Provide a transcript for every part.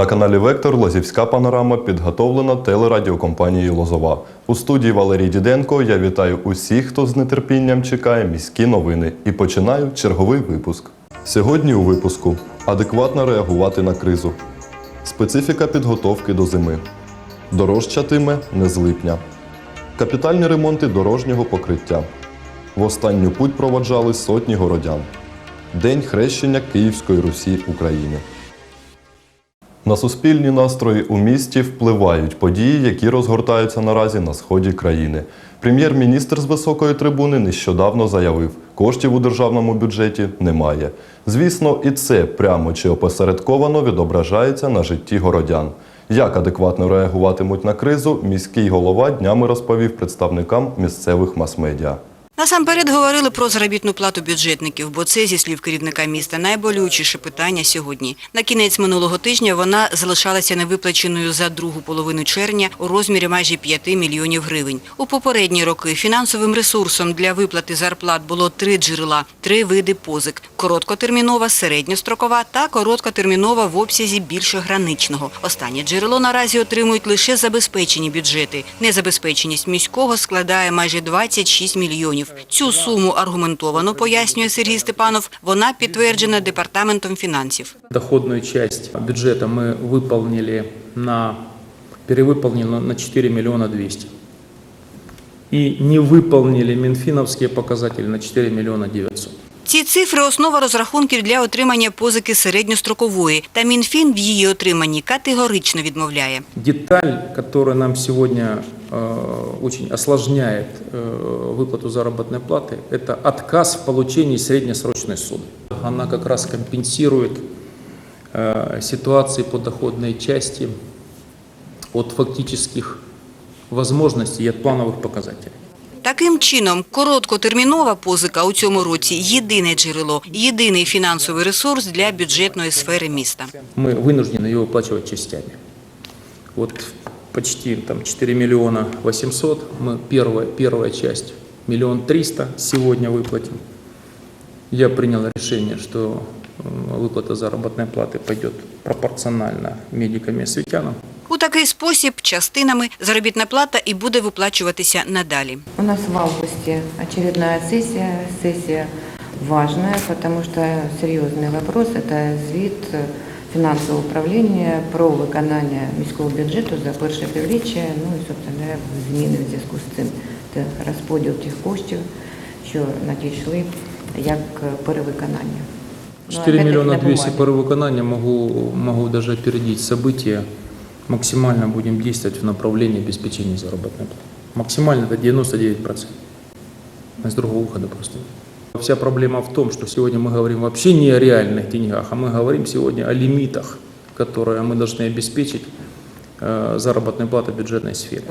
На каналі Вектор Лозівська панорама підготовлена телерадіокомпанією Лозова. У студії Валерій Діденко я вітаю усіх, хто з нетерпінням чекає міські новини. І починаю черговий випуск. Сьогодні у випуску адекватно реагувати на кризу, специфіка підготовки до зими, дорожчатиме не з липня, капітальні ремонти дорожнього покриття. В останню путь проводжали сотні городян. День хрещення Київської Русі України. На суспільні настрої у місті впливають події, які розгортаються наразі на сході країни. Прем'єр-міністр з високої трибуни нещодавно заявив, коштів у державному бюджеті немає. Звісно, і це прямо чи опосередковано відображається на житті городян. Як адекватно реагуватимуть на кризу, міський голова днями розповів представникам місцевих мас-медіа. Насамперед говорили про заробітну плату бюджетників, бо це, зі слів керівника міста, найболючіше питання сьогодні. На кінець минулого тижня вона залишалася невиплаченою за другу половину червня у розмірі майже 5 мільйонів гривень. У попередні роки фінансовим ресурсом для виплати зарплат було три джерела, три види позик – короткотермінова, середньострокова та короткотермінова в обсязі більше граничного. Останнє джерело наразі отримують лише забезпечені бюджети. Незабезпеченість міського складає майже 26 мільйонів. Цю суму аргументовано, пояснює Сергій Степанов, вона підтверджена Департаментом фінансів. Доходную часть бюджета мы выполнили на, перевыполнили на 4 миллиона 200. И не выполнили минфиновские показатели на 4 миллиона 900. Ці цифри – основа розрахунків для отримання позики середньострокової. Та Мінфін в її отриманні категорично відмовляє. Деталь, которая нам сегодня э, очень осложняет э, выплату заработной платы, это отказ в получении среднесрочной суммы. Она как раз компенсирует э, ситуации по доходной части от фактических возможностей и от плановых показателей. Таким чином, короткотермінова позика у цьому році – єдине джерело, єдиний фінансовий ресурс для бюджетної сфери міста. Мы вынуждены ее выплачивать частями. Вот почти там 4 миллиона 800, мы первая, первая часть миллион триста сегодня выплатим. Я принял решение, что э, выплата заработной платы пойдет пропорционально медикам и осветянам. У такий спосіб, частинами, заробітна плата і буде виплачуватися надалі. У нас в августе очередная сессия. Сессия важная, потому что серьезный вопрос – это звіт фінансового управління про виконання міського бюджету за перше півріччя, ну і, собственно, зміни в зв'язку з цим. Це розподіл тих коштів, що надійшли як перевиконання. Ну, 4 опять-таки, миллиона на 200 бумаге. по выконанию могу, могу даже опередить события. Максимально будем действовать в направлении обеспечения заработной платы. Максимально это 99%. У нас другого выхода просто нет. Вся проблема в том, что сегодня мы говорим вообще не о реальных деньгах, а мы говорим сегодня о лимитах, которые мы должны обеспечить э, заработной платы бюджетной сфере.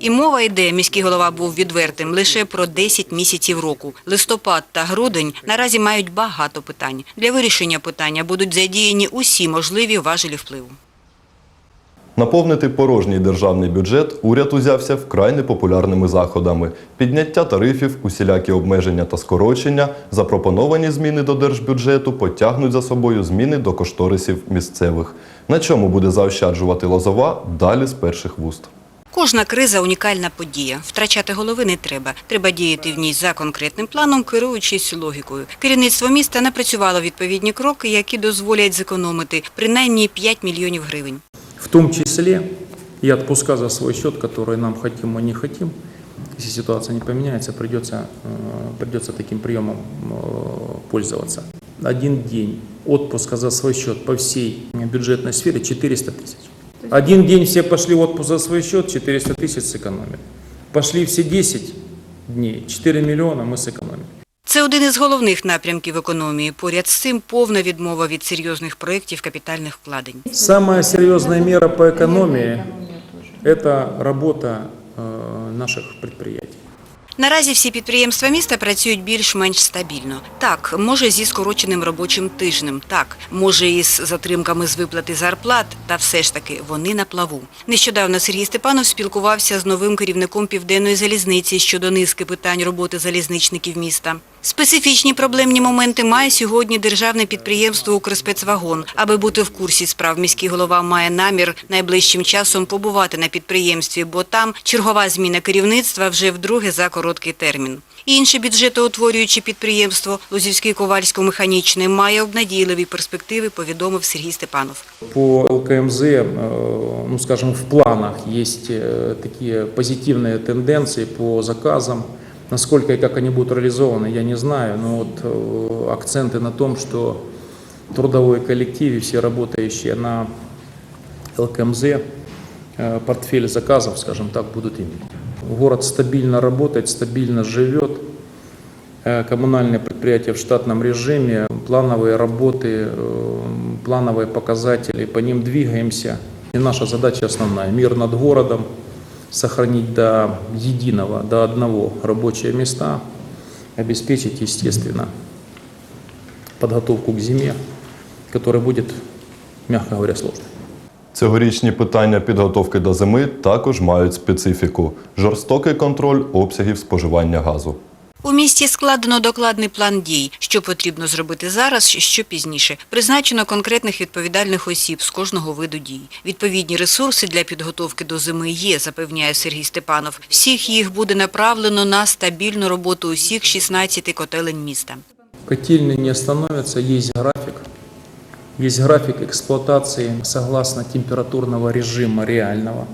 І мова йде, міський голова був відвертим, лише про 10 місяців року. Листопад та грудень наразі мають багато питань. Для вирішення питання будуть задіяні усі можливі важелі впливу. Наповнити порожній державний бюджет уряд узявся вкрай непопулярними заходами: підняття тарифів, усілякі обмеження та скорочення, запропоновані зміни до держбюджету потягнуть за собою зміни до кошторисів місцевих. На чому буде заощаджувати Лозова далі з перших вуст. Кожна криза – унікальна подія. Втрачати голови не треба. Треба діяти в ній за конкретним планом, керуючись логікою. Керівництво міста напрацювало відповідні кроки, які дозволять зекономити принаймні 5 мільйонів гривень. В том числе и отпуска за свой счет, который нам хотим и не хотим. Если ситуация не поменяется, придется, э, придется таким приемом э, пользоваться. Один день отпуска за свой счет по всей бюджетной сфере 400 тысяч. Один день все пошли в отпуск за свой счет, 400 тысяч сэкономили. Пошли все 10 дней, 4 миллиона мы сэкономили. Це один із головних напрямків економії. Поряд з цим повна відмова від серйозних проєктів капітальних вкладень. Самая серьезная мера по экономии – это работа э, наших предприятий. Наразі всі підприємства міста працюють більш-менш стабільно. Так, може зі скороченим робочим тижнем, так, може із затримками з виплати зарплат, та все ж таки вони на плаву. Нещодавно Сергій Степанов спілкувався з новим керівником Південної залізниці щодо низки питань роботи залізничників міста. Специфічні проблемні моменти має сьогодні державне підприємство «Укрспецвагон». Аби бути в курсі справ, міський голова має намір найближчим часом побувати на підприємстві, бо там чергова зміна керівництва вже вдруге за короткий термін. Інше бюджетоутворююче підприємство Лозівський ковальсько-механічний має обнадійливі перспективи, повідомив Сергій Степанов. По ЛКМЗ, э, ну скажем, в планах есть э, такие позитивные тенденции по заказам. Насколько и как они будут реализованы, я не знаю, но вот э, акценты на том, что трудовой коллектив и все работающие на ЛКМЗ э, портфель заказов, скажем так, будут иметь. Город стабильно работает, стабильно живет. Э, Коммунальные предприятия в штатном режиме, плановые работы, плановые показатели, по ним двигаемся. И наша задача основная – мир над городом, сохранить до единого, до одного рабочие места, обеспечить, естественно, подготовку к зиме, которая будет, мягко говоря, сложной. Цьогорічні питання підготовки до зими також мають специфіку – жорстокий контроль обсягів споживання газу. У місті складено докладний план дій, що потрібно зробити зараз, що пізніше. Призначено конкретних відповідальних осіб з кожного виду дій. Відповідні ресурси для підготовки до зими є, запевняє Сергій Степанов. Всіх їх буде направлено на стабільну роботу усіх 16 котелень міста. Котельные не остановятся, есть график. Есть график эксплуатации согласно температурного режима реального.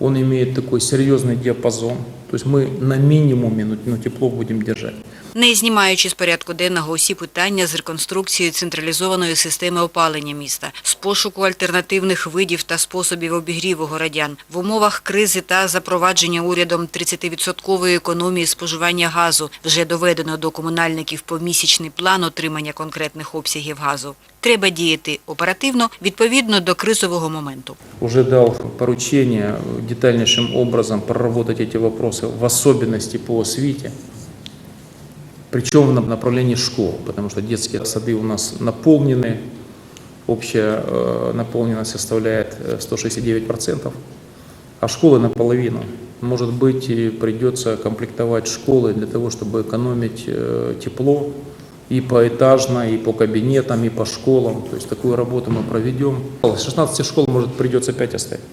Он имеет такой серьезный диапазон. То есть мы на минимуме, но- но тепло будем держать. Не знімаючи з порядку денного усі питання з реконструкцією централізованої системи опалення міста, з пошуку альтернативних видів та способів обігріву городян, в умовах кризи та запровадження урядом 30-відсоткової економії споживання газу вже доведено до комунальників помісячний план отримання конкретних обсягів газу. Треба діяти оперативно, відповідно до кризового моменту. Уже дал поручение детальнейшим образом проработать эти вопросы, в особенности по освите Причем в направлении школ, потому что детские сады у нас наполнены, общая э, наполненность составляет э, 169%, а школы наполовину. Может быть, и придется комплектовать школы для того, чтобы экономить э, тепло и поэтажно, и по кабинетам, и по школам. То есть такую работу мы проведем. С 16 школ, может, придется 5 оставить.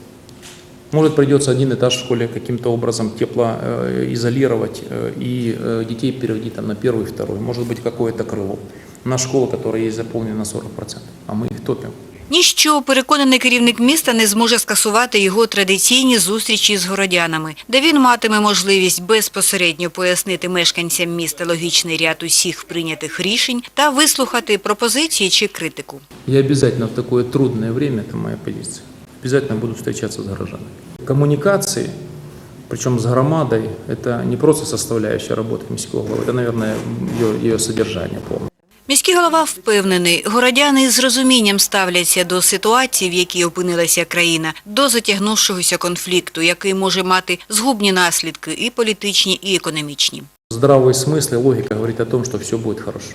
Может, придется один этаж в школе каким-то образом тепло э, изолировать э, и э, детей переводить там, на первый, второй. Может быть, какое-то крыло. У нас школа, которая есть заполнена на 40%, а мы их топим. Ніщо, переконаний керівник міста, не зможе скасувати його традиційні зустрічі з городянами, де він матиме можливість безпосередньо пояснити мешканцям міста логічний ряд усіх прийнятих рішень та вислухати пропозиції чи критику. Я обязательно в такое трудное время, это моя позиция, обязательно буду встречаться с горожанами. Коммуникации, причем с громадой, это не просто составляющая работы міського голови, это, наверное, ее, ее содержание полное. Міський голова впевнений, городяни з розумінням ставляться до ситуації, в якій опинилася країна, до затягнувшогося конфлікту, який може мати згубні наслідки і політичні, і економічні. Здравый смысл и логика говорит о том, что все будет хорошо.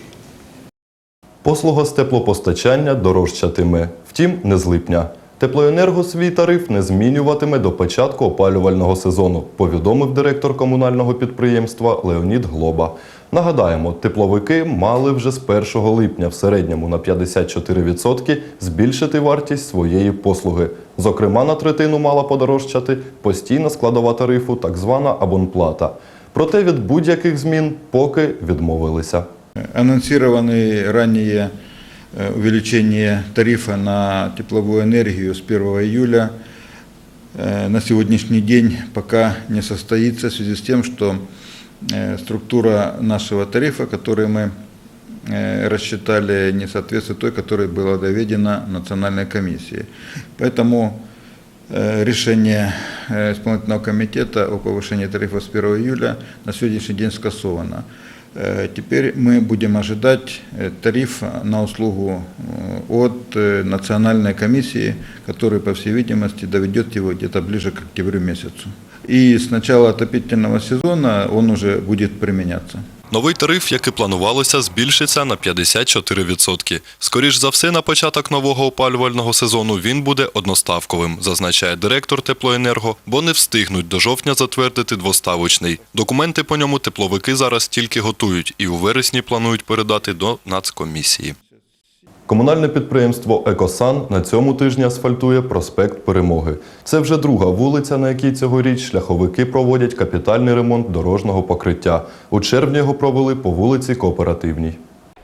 Послуга з теплопостачання дорожчатиме, втім, не з липня. Теплоенерго свій тариф не змінюватиме до початку опалювального сезону, повідомив директор комунального підприємства Леонід Глоба. Нагадаємо, тепловики мали вже з 1 липня в середньому на 54% збільшити вартість своєї послуги. Зокрема, на третину мала подорожчати постійна складова тарифу, так звана абонплата. Проте від будь-яких змін поки відмовилися. Анонсированы ранее э, увеличение тарифа на тепловую энергию с 1 июля э, на сегодняшний день пока не состоится в связи с тем, что э, структура нашего тарифа, который мы э, рассчитали, не соответствует той, которая была доведена Национальной комиссией. Поэтому э, решение э, исполнительного комитета о повышении тарифа с 1 июля на сегодняшний день скасовано. Э, Теперь мы будем ожидать э, тариф на услугу э, от э, национальной комиссии, который, по всей видимости, доведет его где-то ближе к октябрю месяцу. И с начала отопительного сезона он уже будет применяться. Новий тариф, як і планувалося, збільшиться на 54%. Скоріш за все, на початок нового опалювального сезону він буде одноставковим, зазначає директор теплоенерго, бо не встигнуть до жовтня затвердити двоставочний. Документи по ньому тепловики зараз тільки готують і у вересні планують передати до нацкомісії. Комунальне підприємство Екосан на цьому тижні асфальтує проспект Перемоги. Це вже друга вулиця, на якій цьогоріч шляховики проводять капітальний ремонт дорожнього покриття. У червні його провели по вулиці Кооперативній.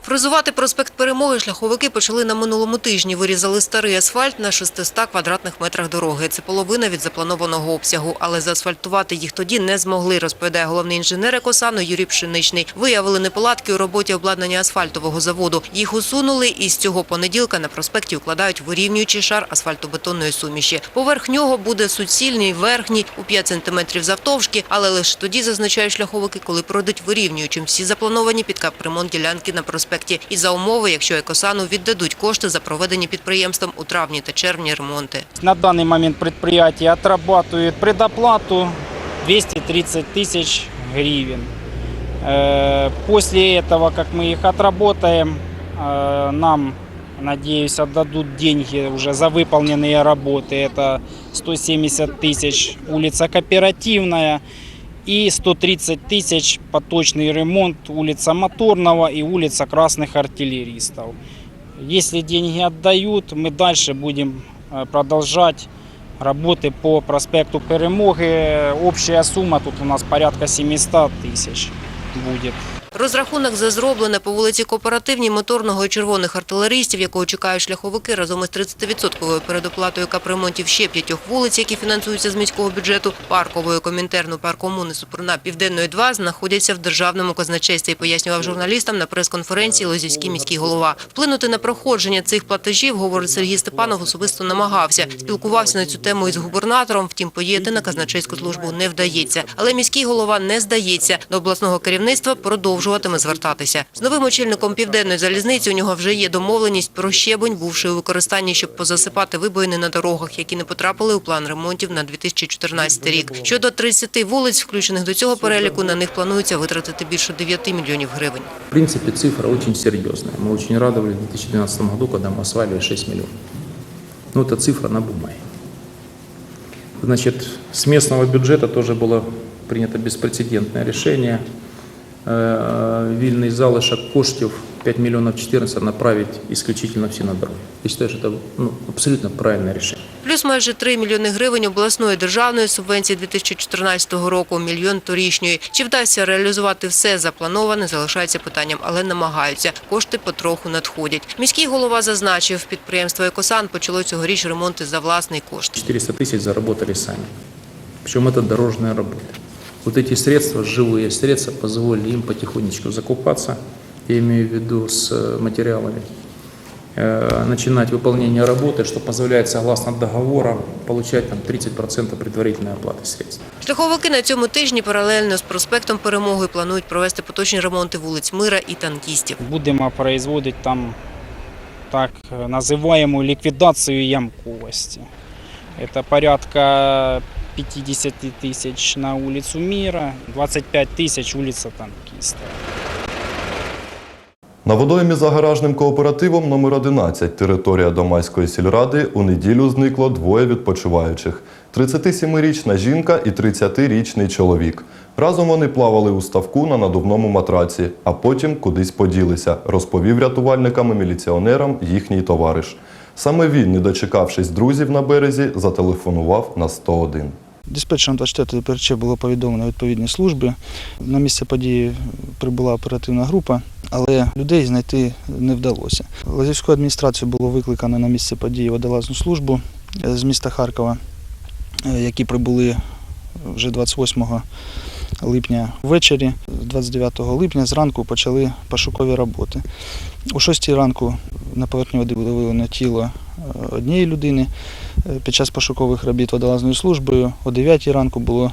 Фрезувати проспект Перемоги шляховики почали на минулому тижні. Вирізали старий асфальт на 600 квадратних метрах дороги. Це половина від запланованого обсягу. Але заасфальтувати їх тоді не змогли, розповідає головний інженер Екосану Юрій Пшеничний. Виявили неполадки у роботі обладнання асфальтового заводу. Їх усунули і з цього понеділка на проспекті укладають вирівнюючий шар асфальтобетонної суміші. Поверх нього буде суцільний верхній у 5 см завтовшки, але лише тоді зазначають шляховики, коли пройдуть вирівнюючим всі заплановані під капремонт ділянки на проспекті І за умови, якщо Екосану віддадуть кошти за проведені підприємством у травні та червні ремонти. На данный момент предприятие отрабатывает предоплату 230 тысяч гривен. Э, После этого, как мы их отработаем, э, нам, надеюсь, отдадут деньги уже за выполненные работы. Это 170 тысяч улица Кооперативная и 130 тысяч поточный ремонт улица Моторного и улица Красных Артиллеристов. Если деньги отдают, мы дальше будем э, продолжать работы по проспекту Перемоги. Общая сумма тут у нас порядка 700 тысяч будет. Розрахунок за зроблене по вулиці Кооперативній моторного і червоних артилеристів, якого чекають шляховики разом із 30% передоплатою капремонтів ще п'ятьох вулиць, які фінансуються з міського бюджету, паркової, комінтерну, паркомуни, Супруна, Південної 2, знаходяться в державному казначействі, пояснював журналістам на прес-конференції Лозівський міський голова. Вплинути на проходження цих платежів, говорить Сергій Степанов, особисто намагався. Спілкувався на цю тему із губернатором, втім, поїти на казначейську службу не вдається. Але міський голова не здається. До обласного керівництва продовжуватиме звертатися. З новим очільником південної залізниці у нього вже є домовленість про щебень, бувши у використанні, щоб позасипати вибоїни на дорогах, які не потрапили у план ремонтів на 2014 рік. Щодо 30 вулиць, включених до цього переліку, на них планується витратити більше 9 мільйонів гривень. В принципе, цифра очень серьезная. Мы очень радовались в 2012 году, когда мы осваивали 6 миллионов. Ну, это цифра на бумаге. Значит, с местного бюджета тоже было принято беспрецедентное решение. Э, Вильный залишок коштів 5 миллионов 14 направить исключительно все на дороги. Я считаю, что это ну, абсолютно правильное решение. Плюс майже 3 мільйони гривень обласної державної субвенції 2014 року, мільйон торішньої. Чи вдасться реалізувати все заплановане, залишається питанням, але намагаються. Кошти потроху надходять. Міський голова зазначив, підприємство «Екосан» почало цьогоріч ремонти за власний кошт. 400 тысяч заработали сами. Причем это дорожная работа. Вот эти средства, живые средства, позволили им потихонечку закупаться, я имею в виду с э, материалами, э, начинать выполнение работы, что позволяет, согласно договорам, получать там 30% предварительной оплаты средств. Шляховики на цьому тижні паралельно з проспектом Перемоги планують провести поточні ремонти вулиць Мира і танкістів. Будемо производить там так э, называемую ликвидацию ямковости. Это порядка 50 тысяч на улицу Мира, 25 тысяч улица Танкиста. На водоймі за гаражним кооперативом номер 11 територія Домайської сільради у неділю зникло двоє відпочиваючих: 37-річна жінка і 30-річний чоловік. Разом вони плавали у ставку на надувному матраці, а потім кудись поділися, розповів рятувальникам і міліціонерам їхній товариш. Саме він, не дочекавшись друзів на березі, зателефонував на 101. Диспетчером 24 ПРЧ було повідомлено відповідні служби. На місце події прибула оперативна група, але людей знайти не вдалося. Лазівську адміністрацію було викликано на місце події водолазну службу е, з міста Харкова, е, які прибули вже 28 липня ввечері. 29 липня зранку почали пошукові роботи. О 6 ранку на поверхні води було виявлено тіло е, однієї людини. Е, Під час пошукових робіт водолазною службою о 9 ранку було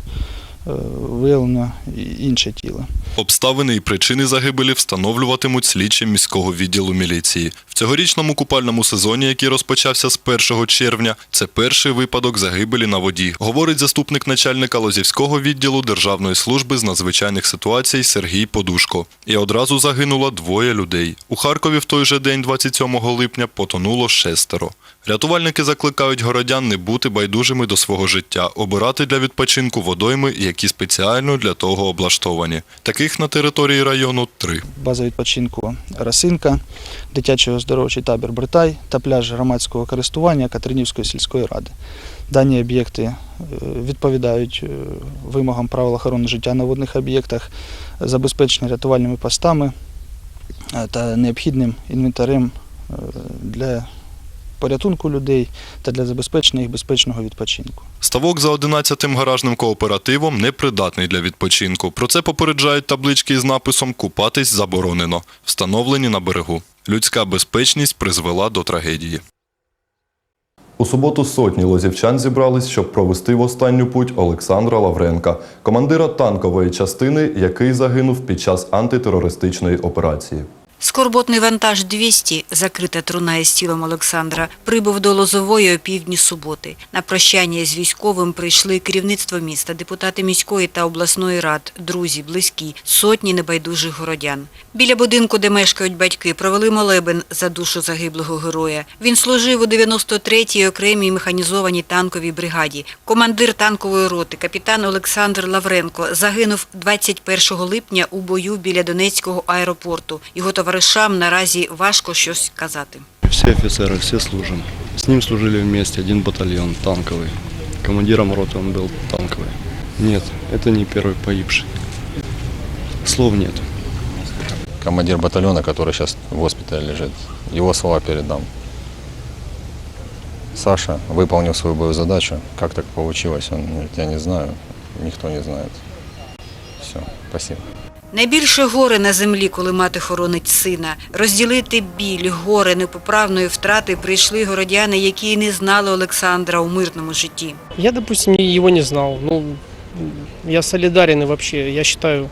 е, виявлено інше тіло. Обставини і причини загибелі встановлюватимуть слідчі міського відділу міліції. В цьогорічному купальному сезоні, який розпочався з 1 червня, це перший випадок загибелі на воді, говорить заступник начальника Лозівського відділу Державної служби з надзвичайних ситуацій Сергій Подушко. І одразу загинуло двоє людей. У Харкові в той же день, 27 липня, потонуло шестеро. Рятувальники закликають городян не бути байдужими до свого життя, обирати для відпочинку водойми, які спеціально для того облаштовані. Таких на території району три. База відпочинку Росинка, дитячий оздоровчий табір Бритай та пляж громадського користування Катеринівської сільської ради. Дані об'єкти е, відповідають е, вимогам правил охорони життя на водних об'єктах, забезпечені рятувальними постами е, та необхідним інвентарем для порятунку людей та для забезпечення їх безпечного відпочинку. Ставок за 11-тим гаражним кооперативом непридатний для відпочинку. Про це попереджають таблички із написом Купатись заборонено, встановлені на берегу. Людська безпечність призвела до трагедії. У суботу сотні лозівчан зібрались, щоб провести в останню путь Олександра Лавренка, командира танкової частини, який загинув під час антитерористичної операції. Скорботний вантаж 200, закрита труна із тілом Олександра, прибув до Лозової о півдні суботи. На прощання з військовим прийшли керівництво міста, депутати міської та обласної рад, друзі, близькі, сотні небайдужих городян. Біля будинку, де мешкають батьки, провели молебен за душу загиблого героя. Він служив у 93-й окремій механізованій танковій бригаді. Командир танкової роти, капітан Олександр Лавренко, загинув 21 липня у бою біля Донецького аеропорту. Його товаришам наразі важко щось казати. Все офицеры, все служим. С ним служили вместе, один батальон, танковый. Командиром роты он был танковый. Нет, это не первый погибший. Слов нет. командир батальона, который сейчас в госпитале лежит. Его слова передам. Саша выполнил свою боевую задачу. Как так получилось, он говорит, я не знаю, никто не знает. Все, спасибо. Найбільше горе на землі, коли мати хоронить сина. Розділити біль, горе непоправної втрати прийшли городяни, які не знали Олександра у мирному житті. Я, допустим, его не знал. Ну, я солидарен и вообще, я считаю,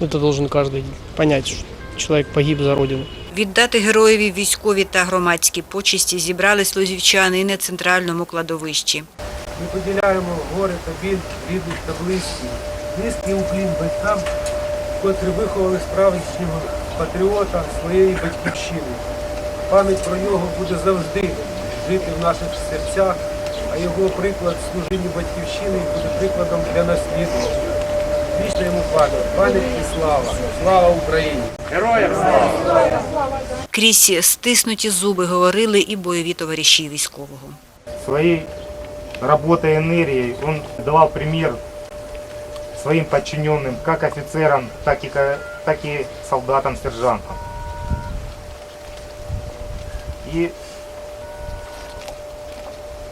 это должен каждый понять, что человек погиб за родину. Віддати героєві військові та громадські почесті зібрались лозівчани і на центральному кладовищі. Ми поділяємо горе та біль рідних та близьких. Низький уклін батькам, котрі виховали справжнього патріота своєї батьківщини. Пам'ять про нього буде завжди жити в наших серцях, а його приклад в служінні батьківщини буде прикладом для наслідування. Вічна йому пам'ять, пам'ять і слава. Слава Україні! Героям слава! Крізь стиснуті зуби говорили і бойові товариші військового. своей работой и энергией он давал пример своим подчиненным, как офицерам, так и, так и солдатам, сержантам. И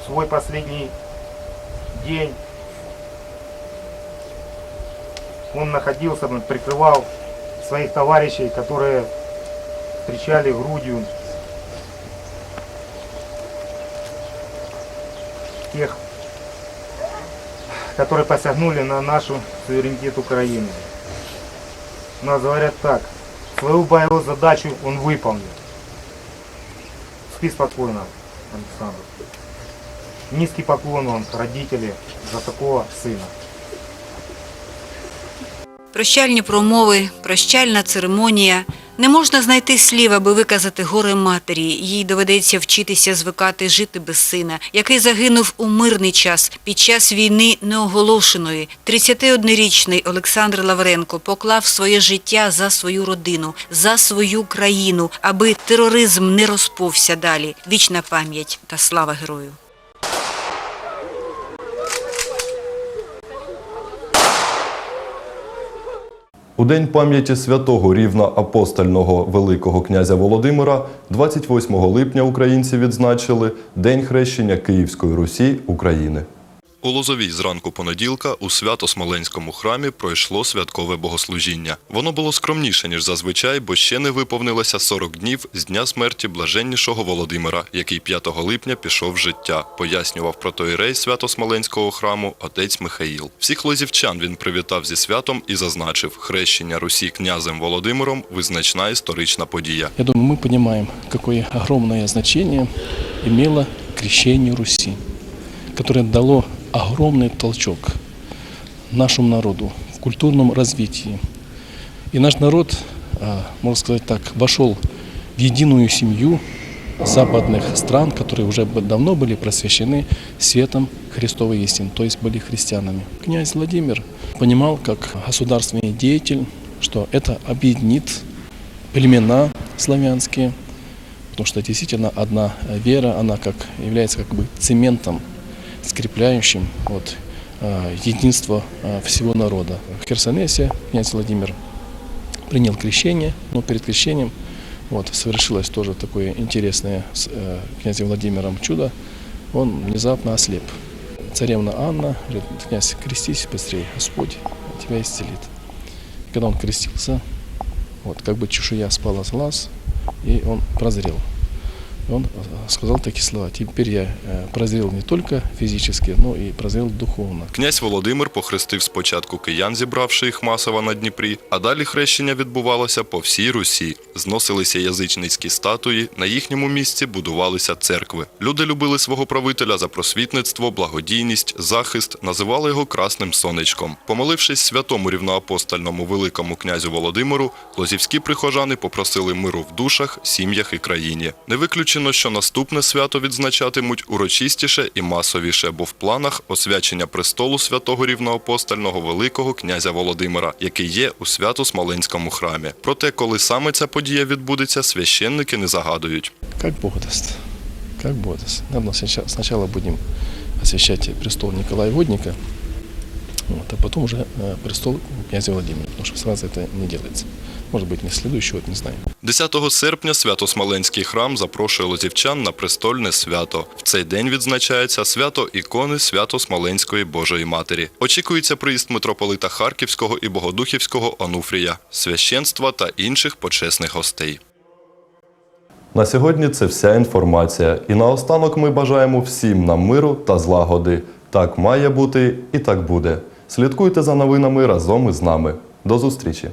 свой последний день он находился, он прикрывал своих товарищей, которые встречали грудью тех, которые посягнули на нашу суверенитет Украины. У нас говорят так, свою боевую задачу он выполнил. Спи спокойно, Александр. Низкий поклон вам, родители, за такого сына. Прощальні промови, прощальна церемонія. Не можна знайти слів, аби виказати горе матері. Їй доведеться вчитися звикати жити без сина, який загинув у мирний час під час війни неоголошеної. 31-річний Олександр Лавренко поклав своє життя за свою родину, за свою країну, аби тероризм не розповся далі. Вічна пам'ять та слава герою. У день пам'яті святого рівна апостольного Великого князя Володимира 28 липня українці відзначили День хрещення Київської Русі України. У Лозовій зранку понеділка у Свято-Смоленському храмі пройшло святкове богослужіння. Воно було скромніше, ніж зазвичай, бо ще не виповнилося 40 днів з дня смерті блаженнішого Володимира, який 5 липня пішов з життя, пояснював протоїрей Свято-Смоленського храму отець Михаїл. Всіх лозівчан він привітав зі святом і зазначив, хрещення Русі князем Володимиром визначна історична подія. Я думаю, мы понимаем, какое огромное значение имело крещение Руси, которое дало огромный толчок нашему народу в культурном развитии. И наш народ, а, можно сказать так, вошел в единую семью западных стран, которые уже давно были просвещены светом Христовой истины, то есть были христианами. Князь Владимир понимал как государственный деятель, что это объединит племена славянские, потому что действительно одна вера, она как является как бы цементом, скрепляющим вот, э, единство э, всего народа. В Херсонесе князь Владимир принял крещение, но перед крещением вот, совершилось тоже такое интересное с э, князем Владимиром чудо. Он внезапно ослеп. Царевна Анна говорит, князь, крестись быстрее, Господь тебя исцелит. Когда он крестился, вот, как бы чешуя спала с глаз, и он прозрел. Он э, сказал такие слова, теперь я э, прозрел не только физически, но и прозрел духовно. Князь Володимир похрестив спочатку киян, зібравши їх масово на Дніпрі, а далі хрещення відбувалося по всій Русі. Зносилися язичницькі статуї, на їхньому місці будувалися церкви. Люди любили свого правителя за просвітництво, благодійність, захист, називали його красним сонечком. Помолившись святому рівноапостольному великому князю Володимиру, лозівські прихожани попросили миру в душах, сім'ях і країні. Не виключено, що наступне свято відзначатимуть урочистіше і масовіше, бо в планах освячення престолу святого рівноапостольного великого князя Володимира, який є у свято-смоленському храмі. Проте, коли саме ця подія відбудеться, священники не загадують. Как Бог даст. Как Бог даст. Наверное, сначала, сначала будем престол Николая Водника, а потом уже э, престол князя Владимира, потому что сразу это не делается. Может быть, не следующий не знаю. 10 серпня Свято-Смоленський храм запрошує лозівчан на престольне свято. В цей день відзначається свято ікони Свято-Смоленської Божої Матері. Очікується приїзд митрополита Харківського і Богодухівського Онуфрія, священства та інших почесних гостей. На сьогодні це вся інформація. І наостанок ми бажаємо всім нам миру та злагоди. Так має бути і так буде. Слідкуйте за новинами разом із нами. До зустрічі!